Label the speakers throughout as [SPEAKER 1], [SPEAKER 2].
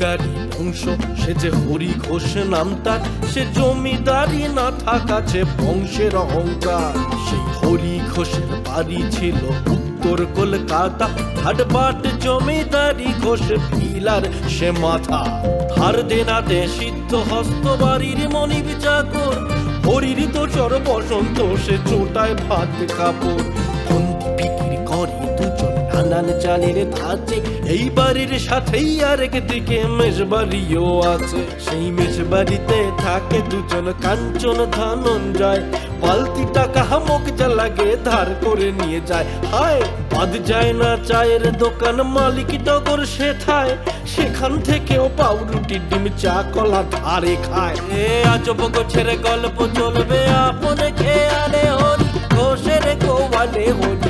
[SPEAKER 1] জমিদারি বংশ সে যে হরি ঘোষ নাম তার, সে জমিদারি না থাকাছে বংশের অহংকার। সেই হরি ঘোষের বাড়ি ছিল উত্তর কলকাতা। হাটবাট জমিদারি ঘোষ পিলার, সে মাথা ধার দেনাতে সিদ্ধ হস্ত বাড়ির মনিব চাকর হরির তো চর বসন্ত, সে চোটায় ভাত কাপড়। নানান চালের ধাঁচে। এই বাড়ির সাথেই আরেক দিকে মেজবাড়িও আছে। সেই মেজবাড়িতে থাকে দুজন কাঞ্চন ধনঞ্জয়। পালতি টাকা হামক যা লাগে ধার করে নিয়ে যায়। হায়, বাদ যায় না চায়ের দোকান মালিক টগর সে থায় সেখান থেকেও পাউরুটি, ডিম, চা, কলা ধারে খায়। এ আজব গোছের গল্প চলবে আপন খেয়ালে হরি ঘোষের গোয়ালে হরি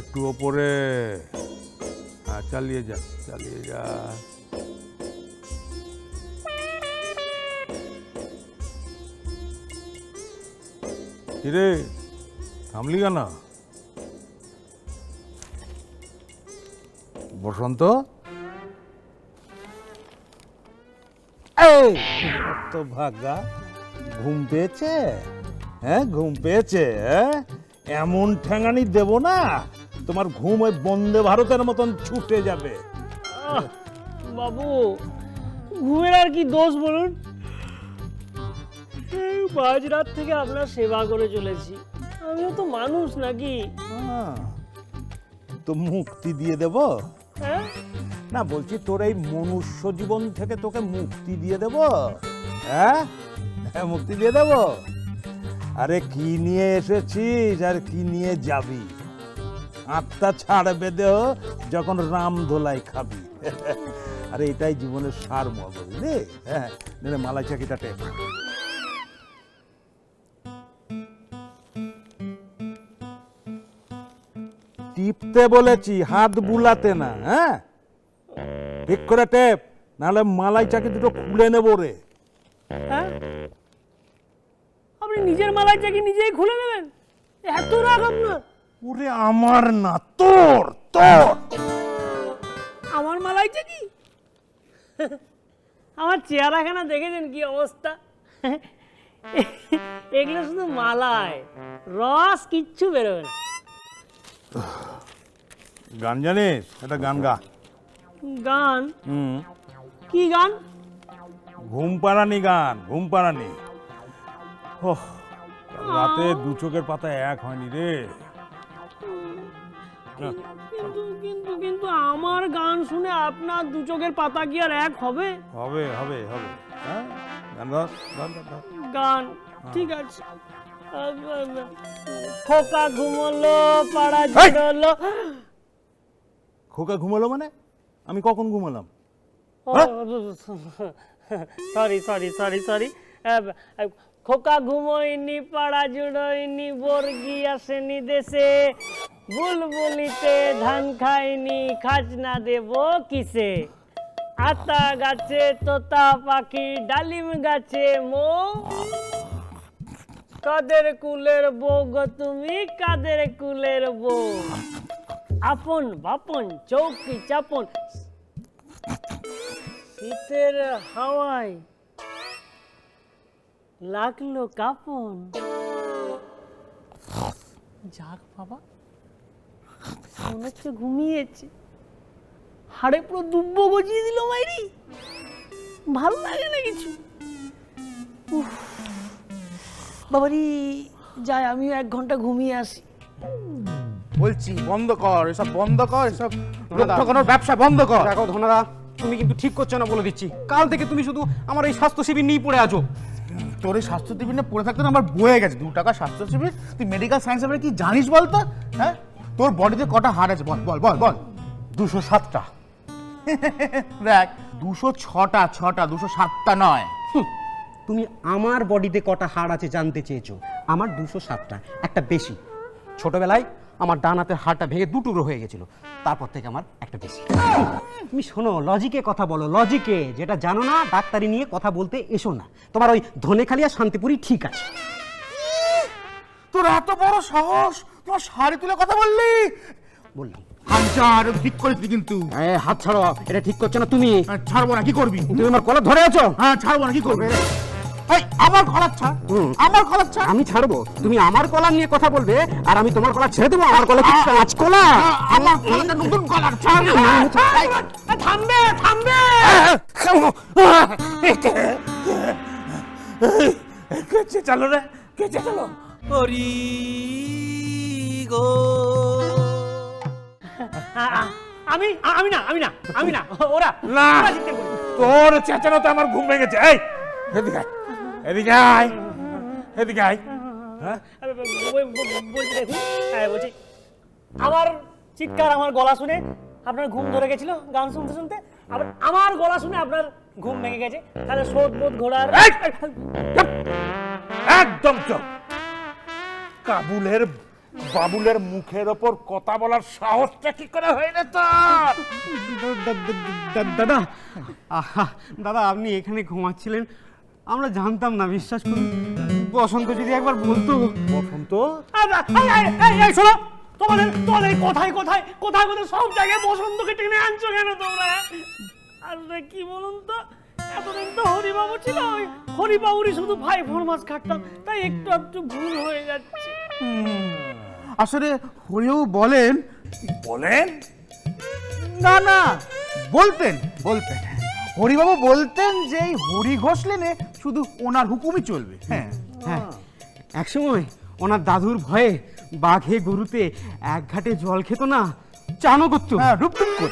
[SPEAKER 2] একটু ওপরে। হ্যাঁ চালিয়ে যা চালিয়ে যা। কিরে, থামলি কেন? বসন্ত?
[SPEAKER 3] ভাগা, ঘুম পেয়েছে? হ্যাঁ ঘুম পেয়েছে হ্যাঁ? এমন ঠ্যাঙানি দেব না তোমার ঘুম ওই বন্দে ভারতের মতন ছুটে যাবে।
[SPEAKER 4] বাবু ঘুমের আর কি দোষ বলুন? এই মাঝরাত থেকে আপনার সেবা করে চলেছি। আমিও তো মানুষ নাকি?
[SPEAKER 3] তো মুক্তি দিয়ে দেব?
[SPEAKER 4] হ্যাঁ?
[SPEAKER 3] না বলছি তোর এই মনুষ্য জীবন থেকে তোকে মুক্তি দিয়ে দেব? হ্যাঁ? হ্যাঁ মুক্তি দিয়ে দেব? আরে কি নিয়ে এসেছিস আর কি নিয়ে যাবি? আত্মা ছাড়বে দেহ যখন রাম ধোলাই খাবি। আরে, এটাই জীবনের সার মত বুঝলি হ্যাঁ মালাই চাকিটা টেপ। টিপতে বলেছি, হাত বুলাতে না হ্যাঁ? ঠিক করে টেপ, নাহলে মালাই চাকি দুটো খুলে নেব রে।
[SPEAKER 4] হ্যাঁ? আপনি নিজের মালাই চাকি নিজেই খুলে নেবেন? এত রাগ আপনার।
[SPEAKER 3] ওরে আমার না তোর তোর।
[SPEAKER 4] আমার মালাই কি? আমার চেহারাখানা দেখেছেন কি অবস্থা? এগুলো শুধু মালায় রস কিচ্ছু বেরোবে না।
[SPEAKER 3] গান জানিস? এটা গান গা।
[SPEAKER 4] গান?
[SPEAKER 3] হুম।
[SPEAKER 4] কি গান?
[SPEAKER 3] ঘুম পাড়ানি গান ঘুম পাড়ানি ওহ রাতে দু চোখের পাতা এক হয়নি রে।
[SPEAKER 4] কিন্তু কিন্তু আমার গান শুনে আপনার দু চোখের পাতা কি আর এক হবে?
[SPEAKER 3] হবে হবে হবে। হ্যাঁ? গান ধর, ধর, ধর, ধর।
[SPEAKER 4] গান ঠিক আছে। খোকা ঘুমলো পাড়া! জুড়লো
[SPEAKER 3] খোকা ঘুমালো মানে? আমি কখন ঘুমালাম?
[SPEAKER 4] সরি সরি সরি সরি খোকা ঘুমোয়নি পাড়া জুড়োয়নি বর্গি আসেনি দেশে। বুলবুলিতে ধান খাইনি, খাজনা দেব কিসে? আতা গাছে, তোতা পাখি, ডালিম গাছে, মো? কাদের কুলের বউ গো তুমি, কাদের কুলের বউ? আপন বাপন, চৌকি চাপন। শীতের হাওয়ায় লাগল কাপন। যাক বাবা। মনে হচ্ছে ঘুমিয়েছে। হাড়ে পুরো দুব্ব গজিয়ে দিল মাইরি। ভালো লাগে না কিছু। বাবারি যাই আমিও এক ঘণ্টা ঘুমিয়ে আসি।
[SPEAKER 5] বলছি বন্ধ কর এসব বন্ধ কর এসব ঠকানোর ব্যবসা বন্ধ কর।
[SPEAKER 6] দেখো ধনাদা তুমি কিন্তু ঠিক করছ না বলে দিচ্ছি। কাল থেকে তুমি শুধু আমার এই স্বাস্থ্য শিবির নিয়ে পড়ে আছো।
[SPEAKER 5] তোর এই স্বাস্থ্য শিবির নিয়ে পড়ে থাকতে না আমার বয়ে গেছে। দু টাকা স্বাস্থ্য শিবির তুই মেডিকেল সায়েন্স ব্যাপারে কি জানিস বলতো? হ্যাঁ? তোর বডিতে কটা হাড় আছে? বল বল বল বল।
[SPEAKER 3] দুশো সাতটা।
[SPEAKER 5] দেখ দুশো ছটা ছটা দুশো সাতটা নয়।
[SPEAKER 6] তুমি আমার বডিতে কটা হাড় আছে জানতে চেয়েছো? আমার দুশো সাতটা একটা বেশি। ছোটবেলায় আমার ডান হাতের হাড়টা ভেঙে দুটুকরো হয়ে গেছিল। তারপর থেকে আমার একটা বেশি। তুমি শোনো লজিকে কথা বলো। লজিকে যেটা জানো না ডাক্তারি নিয়ে কথা বলতে এসো না। তোমার ওই ধনেখালি আর শান্তিপুরি ঠিক আছে।
[SPEAKER 5] তোর এত বড় সাহস! তোমার শাড়ি তুলে কথা বললি
[SPEAKER 6] বললাম
[SPEAKER 5] হামচার ঠিক করেছি কিন্তু
[SPEAKER 6] হাত ছাড়ো এটা ঠিক করছ না তুমি
[SPEAKER 5] হ্যাঁ, ছাড়বো না কি করবি
[SPEAKER 6] তুমি আমার কলার ধরে আছো
[SPEAKER 5] হ্যাঁ ছাড়বো না কি করবি আমার কলার ছাড় আমার কলার ছাড়
[SPEAKER 6] আমি ছাড়বো তুমি আমার কলার নিয়ে কথা বলবে আর আমি তোমার কলা ছেড়ে দেবো আমার কলা কি কাঁচ কলা
[SPEAKER 5] আমার কলারটা নতুন কলার ছাড় থামবে থামবে
[SPEAKER 3] কে চেঁচালো রে কে চেঁচালো
[SPEAKER 1] হরি গো।
[SPEAKER 4] আমি আমি না আমি না আমি না। ওরা
[SPEAKER 3] না। তোর চেঁচানোতে আমার ঘুম ভেঙেছে এই এদিকে আয়, এদিকে আয়। এদিকে আয়। হ্যাঁ?
[SPEAKER 4] বলছি দেখুন। হ্যাঁ বলছি। আমার চিৎকার আমার গলা শুনে আপনার ঘুম ধরে গেছিল গান শুনতে শুনতে। আবার আমার গলা শুনে আপনার ঘুম ভেঙে গেছে। তাহলে সোদ বোধ ঘোড়ার
[SPEAKER 3] একদম চুপ। কাবুলের বাবুলের মুখের ওপর কথা বলার সাহসটা কি করে হয় না তোর?
[SPEAKER 6] দাদা আহা, দাদা আপনি এখানে ঘুমাচ্ছিলেন। আমরা জানতাম না বিশ্বাস করুন। বসন্ত যদি একবার বলতো।
[SPEAKER 3] বসন্ত?
[SPEAKER 4] এই, এই, এই, এই, শোনো। তোমাদের তোমাদের এই কোথায় কোথায় কোথায় কোথায় সব জায়গায় বসন্তকে টেনে আনছো কেন তোমরা? আসলে কি বলুন তো? এতদিন তো হরিবাবু ছিল ওই হরিবাবুরই শুধু ভাই ফরমাস খাটতাম তাই একটু একটু ভুল হয়ে যাচ্ছে।
[SPEAKER 5] আসলে হরিও বলেন।
[SPEAKER 3] বলেন?
[SPEAKER 5] না না বলতেন বলতেন। হরিবাবু বলতেন যে এই হরি ঘোষ লেনে শুধু ওনার হুকুমই চলবে। হ্যাঁ
[SPEAKER 6] হ্যাঁ। একসময় ওনার দাদুর ভয়ে বাঘে গরুতে এক ঘাটে জল খেত না চানও করতো
[SPEAKER 5] হ্যাঁ করে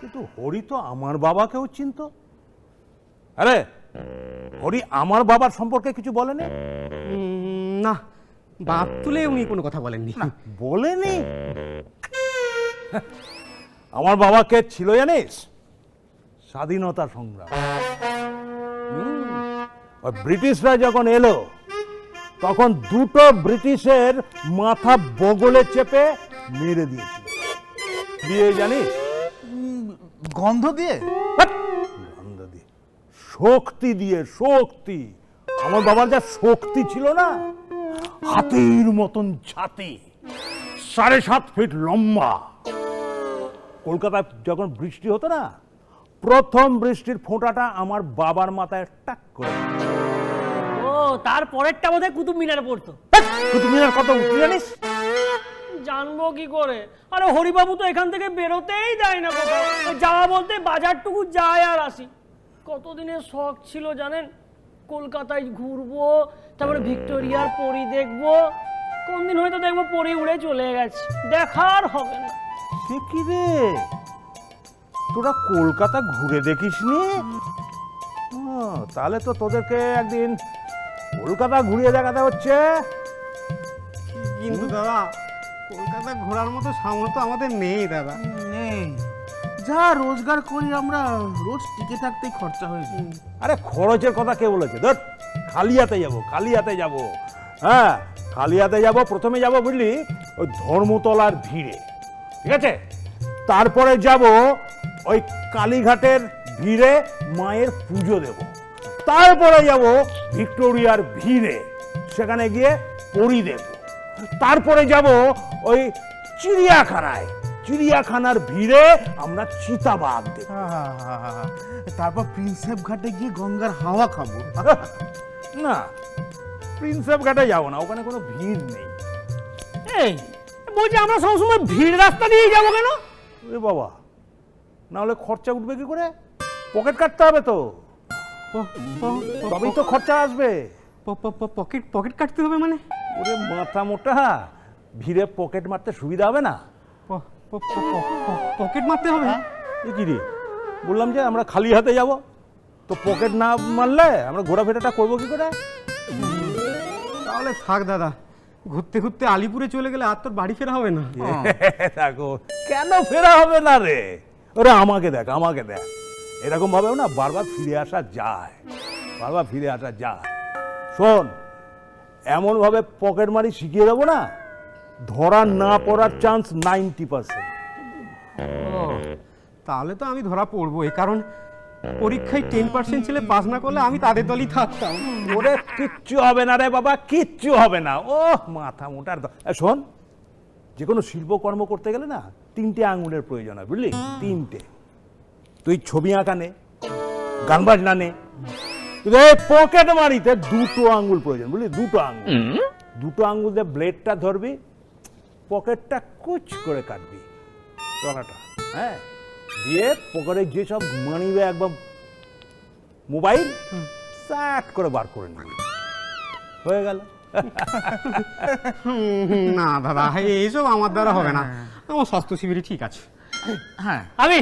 [SPEAKER 3] কিন্তু হরি তো আমার বাবাকেও চিনত। আরে হরি আমার বাবার সম্পর্কে কিছু বলেনি?
[SPEAKER 6] না বাপ তুলে উনি কোনো কথা বলেননি।
[SPEAKER 3] বলেনি? আমার বাবাকে ছিল জানিস? স্বাধীনতা সংগ্রাম। ওই ব্রিটিশরা যখন এলো তখন দুটো ব্রিটিশের মাথা বগলে চেপে মেরে দিয়েছিল। দিয়ে জানিস?
[SPEAKER 5] গন্ধ দিয়ে?
[SPEAKER 3] গন্ধ দিয়ে। শক্তি দিয়ে শক্তি। আমার বাবার যা শক্তি ছিল না হাতির মতন ছাতি সাড়ে সাত ফিট লম্বা। কলকাতায় যখন বৃষ্টি হতো না প্রথম বৃষ্টির ফোঁটাটা আমার বাবার মাথায় টাক করে।
[SPEAKER 4] ও তার পরেরটা বোধহয় কুতুব মিনারে পড়তো।
[SPEAKER 3] কুতুব মিনার কত উঠে জানিস?
[SPEAKER 4] জানব কি করে? আরে হরিবাবু তো এখান থেকে বেরোতেই দেয় না কোথাও। যাওয়া বলতে বাজারটুকু যায় আর আসি। কতদিনের শখ ছিল জানেন? কলকাতায় ঘুরবো তারপরে ভিক্টোরিয়ার পরি দেখব। কোনদিন হয়তো দেখব পরি উড়ে চলে গেছে। দেখার হবে না।
[SPEAKER 3] সে কি রে? তোরা কলকাতা ঘুরে দেখিস নি তাহলে তো তোদেরকে একদিন কলকাতা ঘুরিয়ে দেখাতে হচ্ছে।
[SPEAKER 6] কিন্তু দাদা কলকাতা ঘোরার মতো সামর্থ্য আমাদের নেই দাদা।
[SPEAKER 5] নেই। যা রোজগার করি আমরা রোজ টিকে থাকতেই খরচা হয়ে যায়।
[SPEAKER 3] আরে খরচের কথা কে বলেছে? ধর খালিয়াতে যাব খালিয়াতে যাব। হ্যাঁ খালিয়াতে যাব প্রথমে যাব বুঝলি ওই ধর্মতলার ভিড়ে ঠিক আছে? তারপরে যাব ওই কালীঘাটের ভিড়ে মায়ের পুজো দেব। তারপরে যাব ভিক্টোরিয়ার ভিড়ে সেখানে গিয়ে পরি দেব। তারপরে যাব ওই চিড়িয়াখানায় চিড়িয়াখানার ভিড়ে আমরা চিতাবাঘ দেব।
[SPEAKER 5] তারপর প্রিন্সেপ ঘাটে গিয়ে গঙ্গার হাওয়া খাব।
[SPEAKER 3] না প্রিন্সেপ ঘাটে যাব না ওখানে কোনো ভিড় নেই।
[SPEAKER 4] এই বলছি আমরা সবসময় ভিড় রাস্তা দিয়ে যাব কেন?
[SPEAKER 3] এ বাবা না হলে খরচা উঠবে কি করে? পকেট কাটতে হবে তো। তবেই তো খরচা আসবে।
[SPEAKER 6] পকেট পকেট কাটতে হবে মানে?
[SPEAKER 3] ওরে মাথা মোটা ভিড়ে পকেট মারতে সুবিধা হবে না?
[SPEAKER 6] পকেট মারতে হবে?
[SPEAKER 3] কি রে? বললাম যে আমরা খালি হাতে যাব। তো পকেট না মারলে আমরা ঘোরাফেরাটা করব কি করে?
[SPEAKER 6] তাহলে থাক দাদা ঘুরতে ঘুরতে আলিপুরে চলে গেলে আর তোর বাড়ি ফেরা হবে না।
[SPEAKER 3] দেখো কেন ফেরা হবে না রে? ওরে আমাকে দেখ আমাকে দেখ। এরকম ভাবেও না বারবার ফিরে আসা যায় বারবার ফিরে আসা যায়। শোন এমন ভাবে পকেট মারি শিখিয়ে দেবো না ধরা না পড়ার চান্স নাইনটি পার্সেন্ট
[SPEAKER 6] তাহলে তো আমি ধরা পড়ব পড়বোই কারণ পরীক্ষায় টেন পার্সেন্ট ছেলে পাস না করলে আমি তাদের দলই থাকতাম।
[SPEAKER 3] ওরে কিচ্ছু হবে না রে বাবা কিচ্ছু হবে না। ও মাথা মোটার শোন যে কোনো শিল্পকর্ম করতে গেলে না তিনটে আঙুলের প্রয়োজন হয় বুঝলি? তিনটে। তুই ছবি আঁকা নে গান বাজনা নে। পকেট মারিতে দুটো আঙ্গুল প্রয়োজন বুঝলি? দুটো আঙ্গুল দুটো আঙ্গুল দিয়ে ব্লেডটা ধরবি পকেটটা কুচ করে কাটবি। গলাটা হ্যাঁ? দিয়ে পকেটে যেসব মানি ব্যাগ বা মোবাইল স্যাট করে বার করে নিবি হয়ে গেল।
[SPEAKER 6] না দাদা এইসব আমার দ্বারা হবে না। আমার স্বাস্থ্য শিবিরই ঠিক আছে।
[SPEAKER 5] হ্যাঁ।
[SPEAKER 4] আমি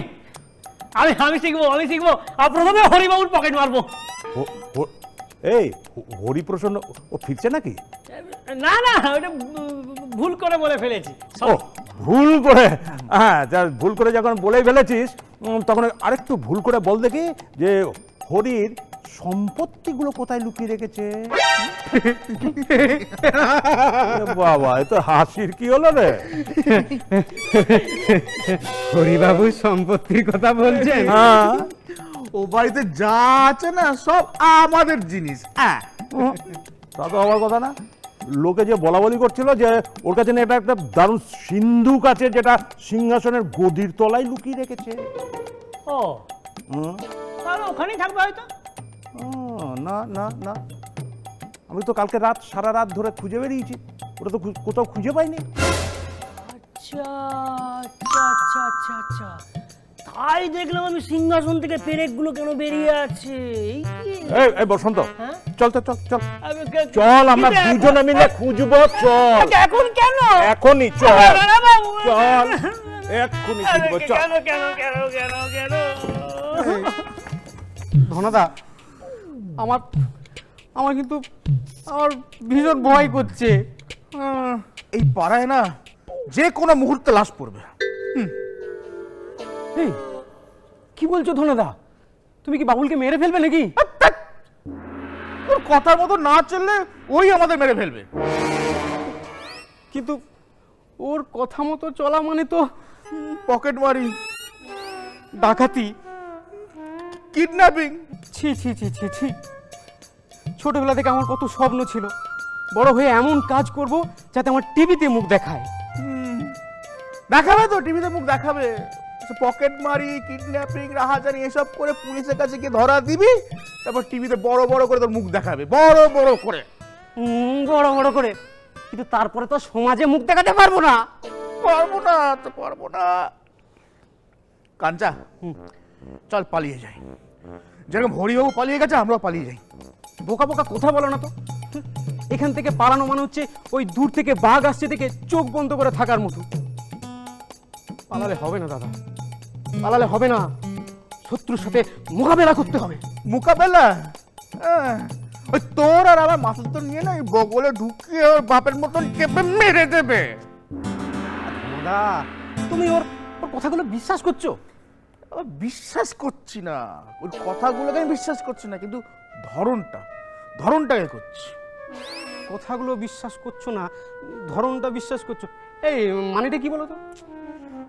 [SPEAKER 4] আমি আমি শিখব আমি শিখব। আর প্রথমে হরিবাবুর পকেট মারবো।
[SPEAKER 3] এই হরিপ্রসন্ন ও ফিরছে নাকি?
[SPEAKER 4] না না ওটা ভুল করে বলে ফেলেছি।
[SPEAKER 3] ভুল করে হ্যাঁ যা ভুল করে যখন বলেই ফেলেছিস তখন আরেকটু ভুল করে বল দেখি যে হরির সম্পত্তিগুলো কোথায় লুকিয়ে রেখেছে। বাবা এ তো হাসির কি হলো রে?
[SPEAKER 6] হরিবাবুর সম্পত্তির কথা বলছেন?
[SPEAKER 3] হ্যাঁ।
[SPEAKER 5] ও বাড়িতে যা আছে না সব আমাদের জিনিস। হ্যাঁ।
[SPEAKER 3] তা তো হওয়ার কথা না। লোকে যে বলা বলি করছিল যে ওর কাছে না এটা একটা দারুণ সিন্ধুক আছে যেটা সিংহাসনের গদির তলায় লুকিয়ে রেখেছে।
[SPEAKER 4] ও।
[SPEAKER 3] হুম।
[SPEAKER 4] তাহলে ওখানেই থাকবে হয়তো?
[SPEAKER 3] ও, না না না। আমি তো কালকে রাত সারা রাত ধরে খুঁজে বেরিয়েছি। ওটা তো খু- কোথাও খুঁজে পাইনি।
[SPEAKER 4] আচ্ছা আচ্ছা আচ্ছা আচ্ছা আচ্ছা। তাই দেখলাম আমি সিংহাসন থেকে পেরেকগুলো কেন বেরিয়ে আছে? এই
[SPEAKER 3] বসন্ত।
[SPEAKER 4] হ্যাঁ?
[SPEAKER 3] চল তো চল চল। চল আমরা দুজনে মিলে খুঁজবো চল।
[SPEAKER 4] এখন কেন?
[SPEAKER 3] এখনই চল। চল। এক্ষুনি খুঁজবো চল।
[SPEAKER 4] কেন কেন কেন কেন কেন?
[SPEAKER 6] ধনদা আমার আমার কিন্তু আমার ভীষণ ভয় করছে।
[SPEAKER 5] এই পাড়ায় না যে কোনো মুহূর্তে লাশ পড়বে।
[SPEAKER 6] এই কি বলছো ধনদা? তুমি কি বাবুলকে মেরে ফেলবে নাকি?
[SPEAKER 5] ওর কথার মতো না চললে ওই আমাদের মেরে ফেলবে।
[SPEAKER 6] কিন্তু ওর কথা মতো চলা মানে তো
[SPEAKER 5] পকেট মারি
[SPEAKER 6] ডাকাতি
[SPEAKER 5] কিডন্যাপিং।
[SPEAKER 6] ছি ছি ছি ছি ছি। ছোটবেলা থেকে আমার কত স্বপ্ন ছিল। বড় হয়ে এমন কাজ করব যাতে আমার টিভিতে মুখ দেখায়।
[SPEAKER 5] দেখাবে তো টিভিতে মুখ দেখাবে। পকেট মারি কিডন্যাপিং রাহাজানি এসব করে পুলিশের কাছে গিয়ে ধরা দিবি তারপর টিভিতে বড় বড় করে তোর মুখ দেখাবে বড় বড় করে।
[SPEAKER 6] উম, বড় বড় করে। কিন্তু তারপরে তো সমাজে মুখ দেখাতে পারব না।
[SPEAKER 5] পারব না তো পারব না। কাঞ্চা চল পালিয়ে যাই। যেরকম হরিবাবু পালিয়ে গেছে আমরাও পালিয়ে যাই।
[SPEAKER 6] বোকা বোকা কথা বলো না তো। এখান থেকে পালানো মানে হচ্ছে ওই দূর থেকে বাঘ আসছে থেকে চোখ বন্ধ করে থাকার মতো। পালালে হবে না দাদা। পালালে হবে না। শত্রুর সাথে মোকাবেলা করতে হবে।
[SPEAKER 5] মোকাবেলা? হ্যাঁ, ওই তোর আর আমার মাথা তো নিয়ে না ওই বগলে ঢুকিয়ে ওর বাপের মতন কেঁপে মেরে দেবে।
[SPEAKER 6] দাদা তুমি ওর ওর কথাগুলো বিশ্বাস করছ?
[SPEAKER 5] বিশ্বাস করছি না। ওই কথাগুলোকে আমি বিশ্বাস করছি না কিন্তু ধরনটা ধরনটাকে করছি।
[SPEAKER 6] কথাগুলো বিশ্বাস করছ না ধরনটা বিশ্বাস করছ। এই মানেটা কি বলো তো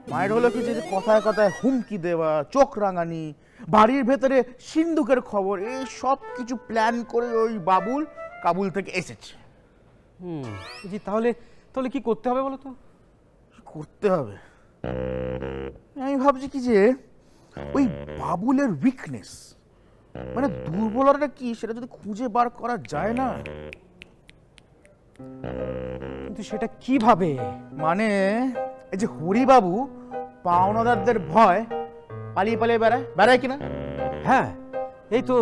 [SPEAKER 5] মায়ের হলো কি যে কথায় কথায় হুমকি দেওয়া চোখ রাঙানি বাড়ির ভেতরে সিন্ধুকের খবর এই সব কিছু প্ল্যান করে ওই বাবুল কাবুল থেকে এসেছে।
[SPEAKER 6] হুম জি তাহলে তাহলে কি করতে হবে বলো তো?
[SPEAKER 5] করতে হবে। আমি ভাবছি কি যে ওই বাবুলের উইকনেস মানে দুর্বলতাটা কি সেটা যদি খুঁজে বার করা যায় না?
[SPEAKER 6] কিন্তু সেটা কীভাবে?
[SPEAKER 5] মানে এই যে হরিবাবু পাওনাদারদের ভয় পালিয়ে পালিয়ে বেড়ায় বেড়ায় কিনা?
[SPEAKER 6] হ্যাঁ এই তো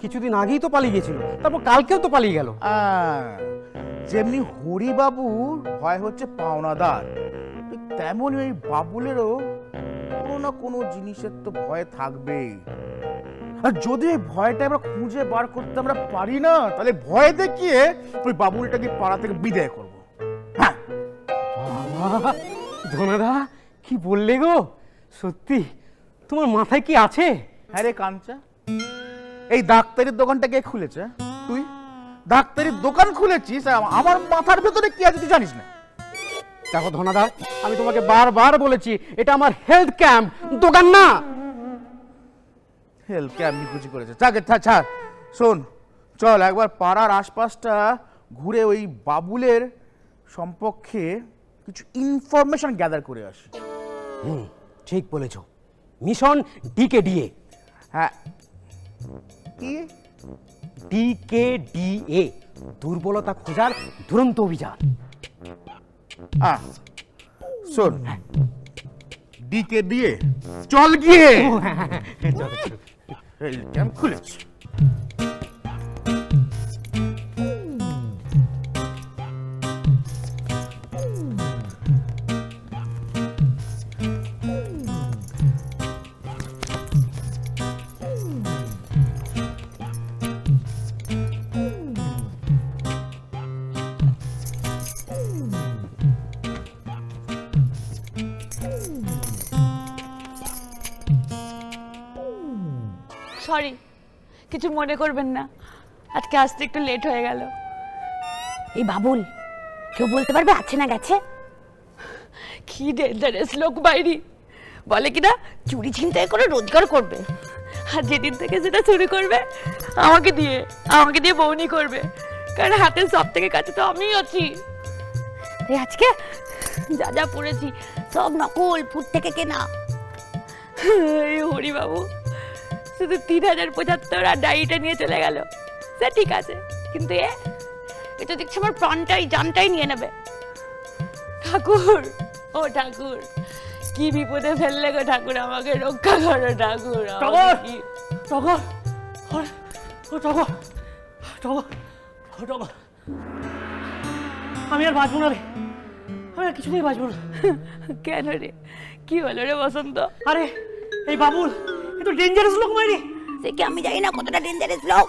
[SPEAKER 6] কিছুদিন আগেই তো পালিয়ে গেছিল তারপর কালকেও তো পালিয়ে গেল।
[SPEAKER 5] যেমনি হরিবাবুর ভয় হচ্ছে পাওনাদার ঠিক তেমনই ওই বাবুলেরও কোনো না কোনো জিনিসের তো ভয় থাকবেই। আর যদি এই ভয়টা আমরা খুঁজে বার করতে আমরা পারি না তাহলে ভয় দেখিয়ে ওই বাবুলটাকে পাড়া থেকে বিদায় করব।
[SPEAKER 6] ধনাদা কি বললে গো? সত্যি তোমার মাথায় কি আছে?
[SPEAKER 5] হ্যাঁ রে কাঞ্চা। এই ডাক্তারির দোকানটা কে খুলেছে? হ্যাঁ? তুই? ডাক্তারির দোকান খুলেছিস? আর আমার মাথার ভেতরে কি আছে তুই জানিস না?
[SPEAKER 6] দেখো ধনাদা আমি তোমাকে বারবার বলেছি এটা আমার হেলথ ক্যাম্প দোকান না।
[SPEAKER 5] হেল কেমনি খুশি করেছে। চাকে ছা ছাড়। শোন চল একবার পাড়ার আশপাশটা ঘুরে ওই বাবুলের সম্পর্কে কিছু ইনফরমেশন গ্যাদার করে আসি।
[SPEAKER 6] হুম ঠিক বলেছ। মিশন ডিকে ডিএ
[SPEAKER 5] হ্যাঁ। কি?
[SPEAKER 6] ডিকে ডিএ দুর্বলতা খোঁজার দুরন্ত অভিযান।
[SPEAKER 5] আহ শোন। ডিকে দিয়ে চল গিয়ে। ক্যাম্প খুলেছে।
[SPEAKER 7] মনে করবেন না। আজকে আসতে একটু লেট হয়ে গেল। এই বাবুল কেউ বলতে পারবে আছে না গেছে? কি ডেঞ্জারাস লোক বাইরি। বলে কিনা চুরি ছিনতাই করে রোজগার করবে। আর যেদিন থেকে সেটা চুরি করবে আমাকে দিয়ে আমাকে দিয়ে বৌনি করবে। কারণ হাতের সব থেকে কাছে তো আমিই আছি। এই আজকে? যা যা পড়েছি সব নকল ফুট থেকে কেনা। এই হরিবাবু শুধু তিন হাজার পঁচাত্তর আর ডায়েরিটা নিয়ে চলে গেল। সে ঠিক আছে কিন্তু এ এ তো দেখছি আমার প্রাণটাই জানটাই নিয়ে নেবে। ঠাকুর ও ঠাকুর কি বিপদে ফেললে গো ঠাকুর আমাকে রক্ষা করো ঠাকুর
[SPEAKER 4] আরে, ও টগর আমি আর বাঁচবো না রে। আমি আর কিছুতেই বাঁচবো না।
[SPEAKER 7] কেন রে? কি হলো রে বসন্ত?
[SPEAKER 4] আরে এই বাবুল! তো ডেঞ্জারাস লোক মাইরি।
[SPEAKER 7] সে কি আমি জানি না কতটা ডেঞ্জারাস লোক।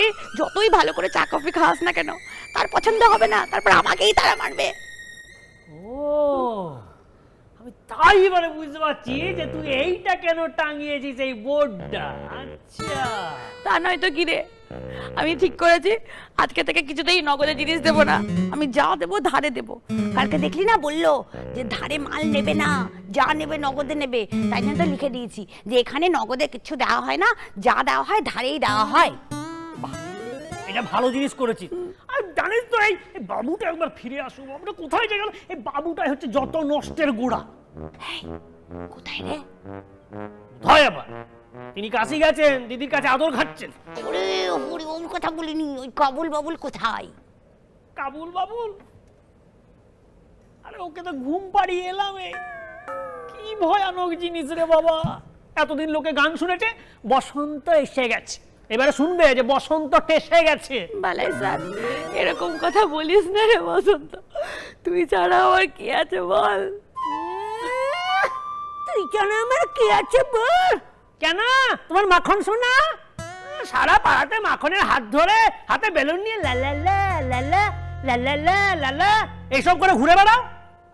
[SPEAKER 7] এই যতই ভালো করে চা কফি খাওয়াস না কেন তার পছন্দ হবে না তারপর আমাকেই তারা মারবে।
[SPEAKER 4] ও। আমি তাই এবারে বুঝতে পারছি যে তুই এইটা কেন টাঙিয়েছিস এই বোর্ডটা? আচ্ছা।
[SPEAKER 7] তা নয় তো কি আমি ঠিক করেছি, আজকে থেকে কিছুতেই নগদে জিনিস দেবো না। আমি যা দেবো ধারে দেবো। কালকে দেখলি না বলল যে ধারে মাল নেবে না, যা নেবে নগদে নেবে। তাই জন্য তো লিখে দিয়েছি যে এখানে নগদে কিছু দেওয়া হয় না, যা দেওয়া হয় ধারেই দেওয়া হয়।
[SPEAKER 4] এটা ভালো জিনিস করেছিস আর জানিস তো এই বাবুটা একবার ফিরে আসুক বাবুটা কোথায় যে গেল? এই বাবুটাই হচ্ছে যত নষ্টের গোড়া।
[SPEAKER 7] কোথায় রে?
[SPEAKER 4] আবার। তিনি কাশি গেছেন দিদির কাছে আদর খাচ্ছেন
[SPEAKER 7] ওরে ওরে ওর কথা বলিনি ওই কাবুল বাবুল কোথায়?
[SPEAKER 4] কাবুল বাবুল? আরে ওকে তো ঘুম পাড়িয়ে এলাম এই। কি ভয়ানক জিনিস রে বাবা। এতদিন লোকে গান শুনেছে বসন্ত এসে গেছে। এবারে শুনবে যে বসন্ত টেসে গেছে
[SPEAKER 7] বালাই স্যার এরকম কথা বলিস না রে বসন্ত তুই ছাড়া আমার কি আছে বল তুই কেন আমার কি আছে বল
[SPEAKER 4] কেন তোমার মাখন শোনা সারা পাড়াতে মাখনের হাত ধরে হাতে বেলুন নিয়ে লালা লালা লা লালা এইসব করে ঘুরে বেড়াও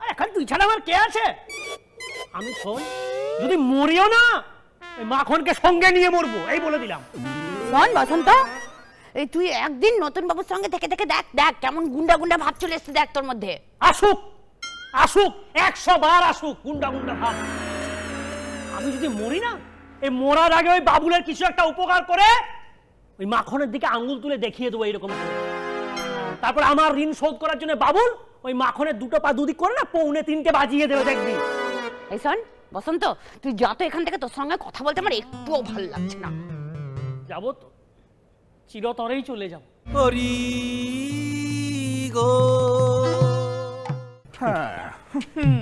[SPEAKER 4] আর এখন তুই ছাড়া আমার কে আছে আমি শোন যদি মরিও না মাখনকে সঙ্গে নিয়ে মরবো এই বলে দিলাম
[SPEAKER 7] শোন বসন্ত। এই তুই একদিন নতুন বাবুর সঙ্গে থেকে থেকে দেখ দেখ কেমন গুন্ডা গুন্ডা ভাব চলে এসছে দেখ তোর মধ্যে।
[SPEAKER 4] আসুক আসুক একশো বার আসুক গুন্ডা গুন্ডা ভাব। আমি যদি মরি না এই মরার আগে ওই বাবুলের কিছু একটা উপকার করে ওই মাখনের দিকে আঙ্গুল তুলে দেখিয়ে দেবো এইরকম তারপর আমার ঋণ শোধ করার জন্য বাবুল ওই মাখনের দুটো পা দুদিক করে না পৌনে তিনটে বাজিয়ে দেবে দেখবি।
[SPEAKER 7] এই শোন বসন্ত তুই যত এখান থেকে তোর সঙ্গে কথা বলতে আমার একটুও ভালো লাগছে না।
[SPEAKER 4] যাব তো। চিরতরেই চলে যাব।
[SPEAKER 5] হ্যাঁ।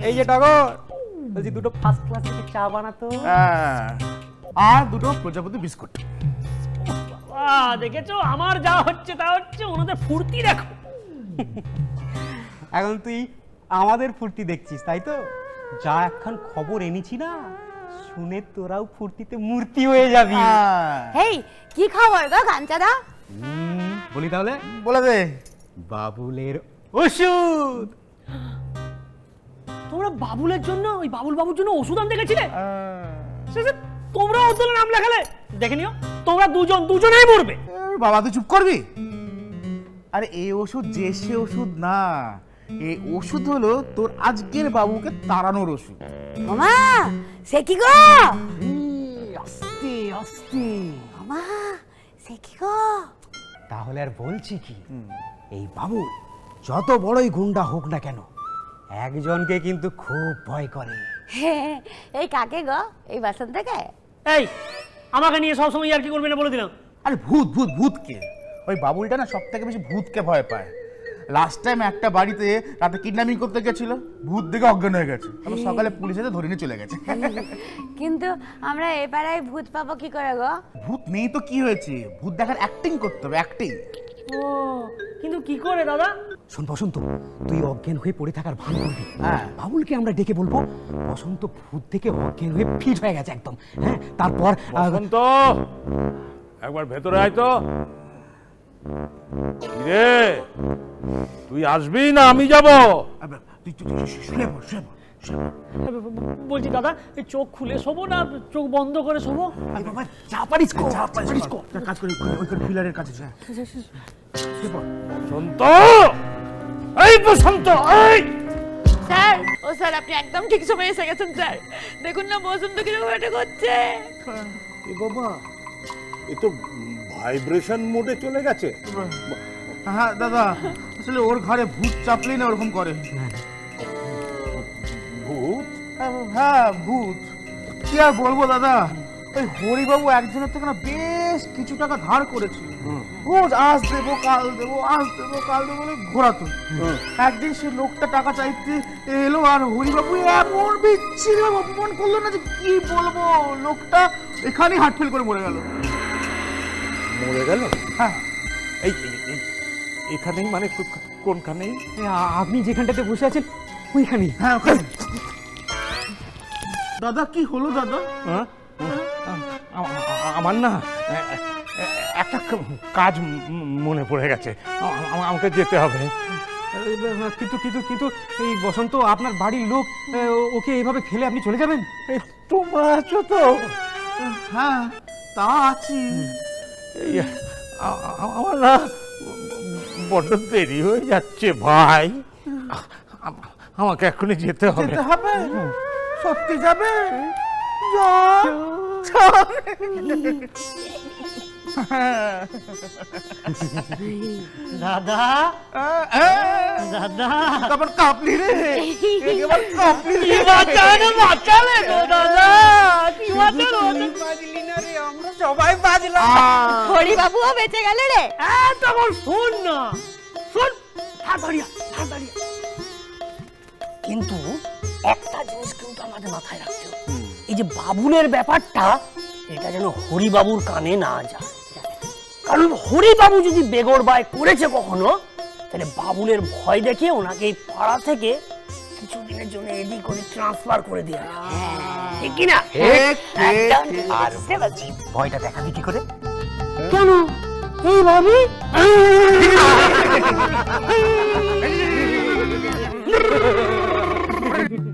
[SPEAKER 6] এই যে টগর। বলছি দুটো ফার্স্ট ক্লাস থেকে চা বানাতো।
[SPEAKER 5] হ্যাঁ। আর দুটো প্রজাপতি বিস্কুট।
[SPEAKER 4] আহ, দেখেছ? আমার যা হচ্ছে তা হচ্ছে ওনাদের ফুর্তি দেখো।
[SPEAKER 6] এখন তুই আমাদের ফুর্তি দেখছিস তাই তো? যা একখান খবর এনেছি না শুনে তোরাও ফুর্তিতে মূর্তি হয়ে যাবি।
[SPEAKER 5] হ্যাঁ।
[SPEAKER 7] হেই কি খবর গো কাঞ্চাদা?
[SPEAKER 6] হুম, বলি তাহলে।
[SPEAKER 5] বলে দে।
[SPEAKER 6] বাবুলের ওষুধ।
[SPEAKER 4] তোমরা বাবুলের জন্য ওই বাবুল বাবুর জন্য ওষুধ আনতে গেছিলে? তোমরা ওর দলে নাম লেখালে। দেখে নিও তোমরা দুজন দুজনেই মরবে।
[SPEAKER 5] বাবা তুই চুপ করবি? আরে এই ওষুধ যে সে ওষুধ না। এই ওষুধ হলো তোর আজকের বাবুকে তাড়ানোর ওষুধ।
[SPEAKER 7] মামা সে কি গো?
[SPEAKER 6] আস্তে আস্তে
[SPEAKER 7] মামা সে কি গো?
[SPEAKER 6] তাহলে আর বলছি কি এই বাবু যত বড়ই গুন্ডা হোক না কেন একজনকে কিন্তু খুব ভয় করে।
[SPEAKER 7] এই কাকে গো? এই বাসন্তকে
[SPEAKER 4] এই আমাকে নিয়ে সবসময় আর কি করবে না বলে দিলাম।
[SPEAKER 5] আরে ভূত ভূত ভূতকে। ওই বাবুলটা না সব থেকে বেশি ভূতকে ভয় পায়। লাস্ট টাইম একটা বাড়িতে রাতে কিডন্যাপিং করতে গেছিল ভূত দেখে অজ্ঞান হয়ে গেছে। তারপর সকালে পুলিশ এসে ধরে নিয়ে চলে গেছে।
[SPEAKER 7] কিন্তু আমরা এ পাড়ায় ভূত পাবো কি করে গো?
[SPEAKER 5] ভূত নেই তো কি হয়েছে? ভূত দেখার অ্যাক্টিং করতে হবে অ্যাক্টিং
[SPEAKER 4] ও কিন্তু কি করে দাদা?
[SPEAKER 6] শোন বসন্ত তুই অজ্ঞান হয়ে পড়ে থাকার ভান করবি।
[SPEAKER 5] হ্যাঁ।
[SPEAKER 6] বাবুলকে আমরা ডেকে বলব বসন্ত ভূত থেকে অজ্ঞান হয়ে ফিট হয়ে গেছে একদম। হ্যাঁ তারপর
[SPEAKER 3] বসন্ত একবার ভেতরে আয় তো। রে তুই আসবি না আমি যাব?
[SPEAKER 5] তুই পড় পড়,
[SPEAKER 4] বলছি দাদা এই চোখ খুলে শোবো না? চোখ বন্ধ করে শোবো?
[SPEAKER 6] যা পারিস কর,
[SPEAKER 5] যা পারিস
[SPEAKER 6] পারিস
[SPEAKER 5] কর।
[SPEAKER 6] কর।
[SPEAKER 5] কাজ করি ওই- পিলারের কাছে যা।
[SPEAKER 3] বসন্ত এই বসন্ত এই!
[SPEAKER 7] স্যার ও স্যার আপনি একদম ঠিক সময় এসে গেছেন স্যার। দেখুন না বসন্ত কীরকম এটা করছে।
[SPEAKER 3] এ বাবা এ তো ভাইব্রেশন মোডে চলে গেছে।
[SPEAKER 5] হ্যাঁ দাদা আসলে ওর ঘরে ভূত চাপলেই না ওরকম করে।
[SPEAKER 3] ভূত?
[SPEAKER 5] হ্যাঁ ভূত। কি আর বলব দাদা? ওই হরিবাবু একজনের থেকে না বেশ কিছু টাকা ধার করেছিল রোজ আজ দেবো কাল দেবো আজ দেবো কাল দেবো বলে ঘোরাতো। একদিন সে লোকটা টাকা চাইতে এলো আর হরিবাবু এমন বিচ্ছিরি অপমান করল না যে কি বলব লোকটা এখানেই হার্ট ফেল করে মরে গেল।
[SPEAKER 3] মরে গেল?
[SPEAKER 5] হ্যাঁ।
[SPEAKER 3] এই এই- এই এখানেই মানে কোনখানেই?
[SPEAKER 6] আপনি যেখানটাতে বসে আছেন ওইখানেই।
[SPEAKER 5] হ্যাঁ ওখানে। দাদা কি হলো দাদা?
[SPEAKER 3] হ্যাঁ? আমার না একটা কাজ মনে পড়ে গেছে। আমাকে যেতে হবে।
[SPEAKER 6] কিন্তু কিন্তু কিন্তু এই বসন্ত আপনার বাড়ির লোক ওকে এইভাবে ফেলে আপনি চলে যাবেন?
[SPEAKER 3] তোমরা আছো তো?
[SPEAKER 5] হ্যাঁ তা আছি।
[SPEAKER 3] আমার না বড্ড দেরি হয়ে যাচ্ছে ভাই। আমাকে এখনই যেতে হবে।
[SPEAKER 5] যেতে হবে? সত্যি যাবে?
[SPEAKER 4] দাদা। দাদা।
[SPEAKER 5] কাঁপলি রে। একেবারে কাঁপলি রে।
[SPEAKER 4] কি বাঁচানো বাঁচালে দাদা? কি বাঁচালো?
[SPEAKER 7] হরি বাবুও বেঁচে গেল রে?
[SPEAKER 4] হ্যাঁ তখন শোন না। শোন তাড়াতাড়ি আয়। কিন্তু একটা জিনিস কিন্তু আমাদের মাথায় রাখতে হবে। এই যে বাবুলের ব্যাপারটা এটা যেন হরিবাবুর কানে না যায়। কারণ হরিবাবু যদি বেগর বায় করেছে কখনো তাহলে বাবুলের ভয় দেখে ওনাকে এই পাড়া থেকে কিছুদিনের জন্য এদিক ওদিক ট্রান্সফার করে দেয়া হ্যাঁ। ঠিক কি হ্যাঁ, হ্যাঁ,
[SPEAKER 6] আর ভয়টা দেখাবি কি করে।
[SPEAKER 4] কেন? এইভাবে Ha